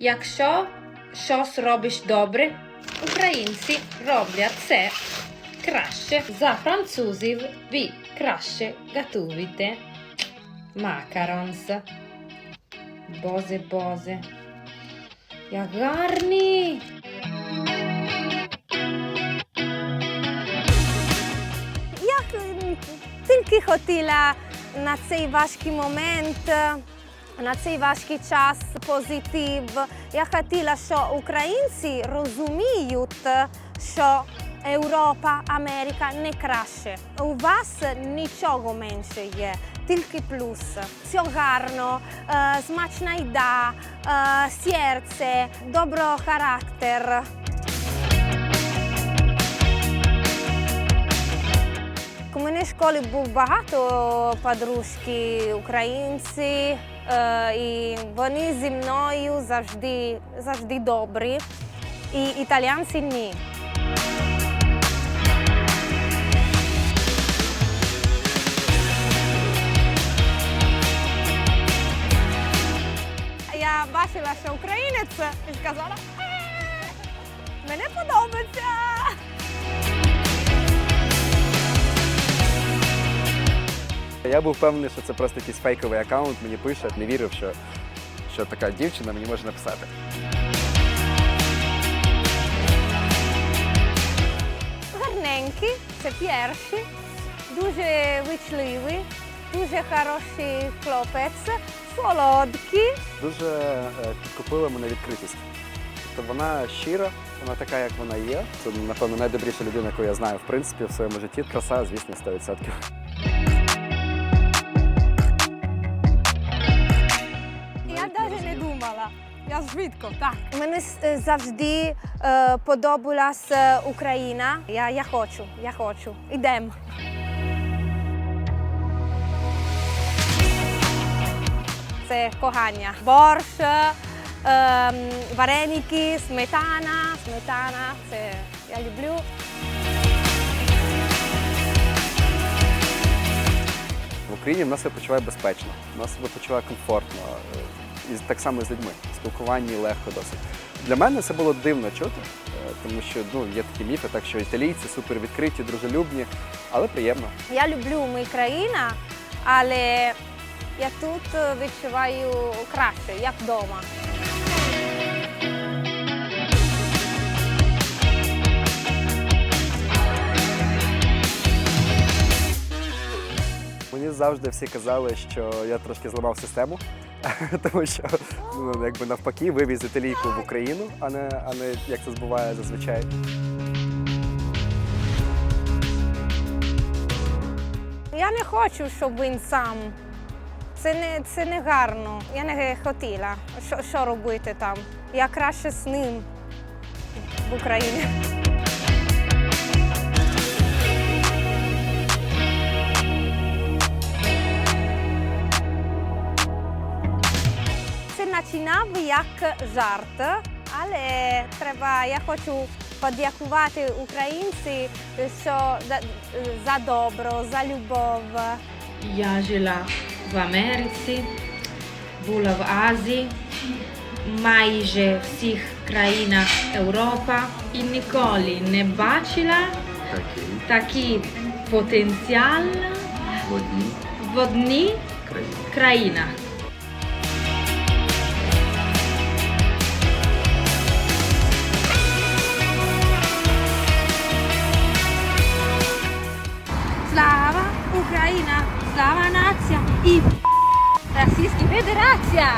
Якщо щось робиш добре, українці роблять це краще за французів. Ви краще готуєте макаронс. Бозе, бозе. Як гарні! Я тільки хотіла на цей важкий момент, на цей важкий час позитив. Я хотіла, що українці розуміють, що Європа, Америка не краще. У вас нічого менше є, тільки плюс. Все гарно, е, смачна їда, е, серце, добро характер. Школі був багато подружки українці, е, і вони зі мною завжди, завжди добрі, і італійці ні. Я бачила, що українець і сказала, «Е, мені подобається. Я був впевнений, що це просто якийсь фейковий аккаунт, мені пишуть, не вірив, що, що така дівчина мені може написати. гарненькі, це перші, дуже вичливі, дуже хороший хлопець, солодкий. Дуже е, підкупила мене відкритість. Тобто вона щира, вона така, як вона є. Це, напевно, найдобріша людина, яку я знаю, в принципі, в своєму житті. Краса, звісно, 100%. Я швидко, так. Мені е, завжди е, подобалась е, Україна. Я, я хочу, я хочу. Ідемо. Це кохання. Борщ, е, ем, вареники, сметана. Сметана. Це я люблю. В Україні в нас себе почуває безпечно, в нас себе почуває комфортно. І так само з людьми. Спілкуванні легко досить. Для мене це було дивно чути, е, тому що ну, є такі міфи, так що італійці супер відкриті, дружелюбні, але приємно. Я люблю мою країну, але я тут е, відчуваю краще, як вдома. Мені завжди всі казали, що я трошки зламав систему, тому що ну, якби навпаки вивіз італійку в Україну, а не, а не як це збуває зазвичай. Я не хочу, щоб він сам. Це не, це не гарно. Я не хотіла. Що, що робити там? Я краще з ним в Україні. Це починав як жарт, але треба, я хочу подякувати українці, що за, за добро, за любов. Я жила в Америці, була в Азії, майже всіх країнах Європи і ніколи не бачила Такий потенціал водій в одній країни. країнах. Україна! Слава нація! І Російська Федерація!